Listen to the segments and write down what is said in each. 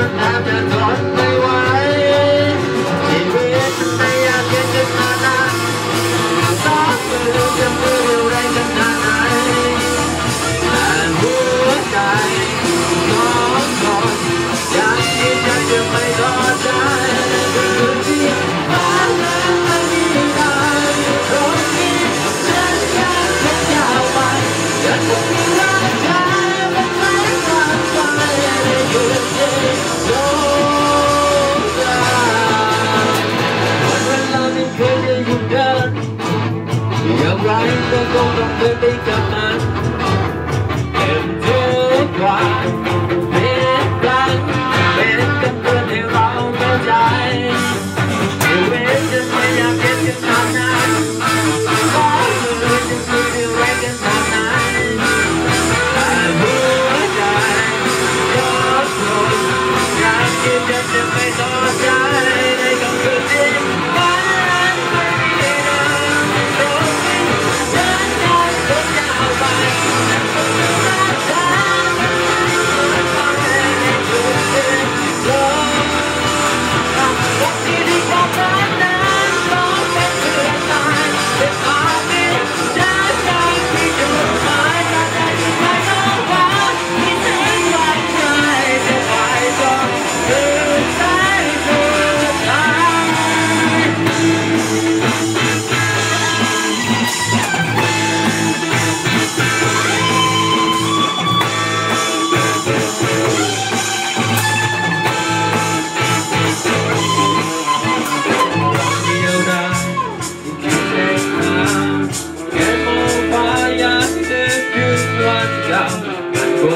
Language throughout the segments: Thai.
มันแทบจะทนไม่ไหวชีวิตไม่อยากเจะขนาดต้องไม่รู้จะมือแรงขนาดไหนแต่หัวใจนองนยังยืนยันจะไม่ท้อ ก็ค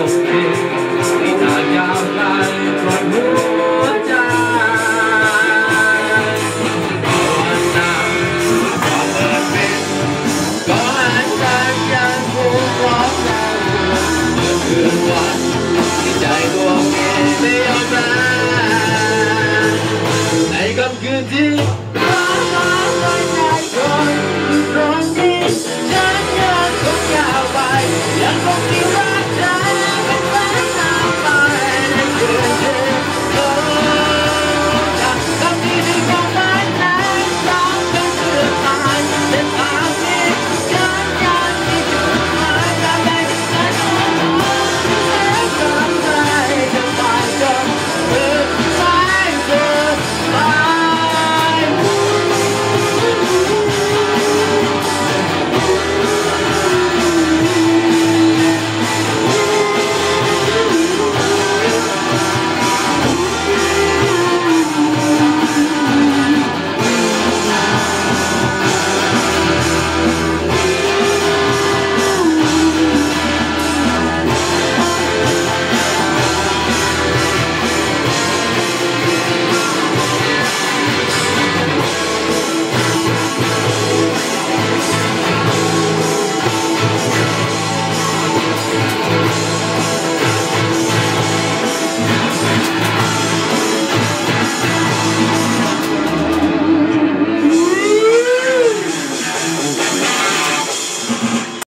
มัน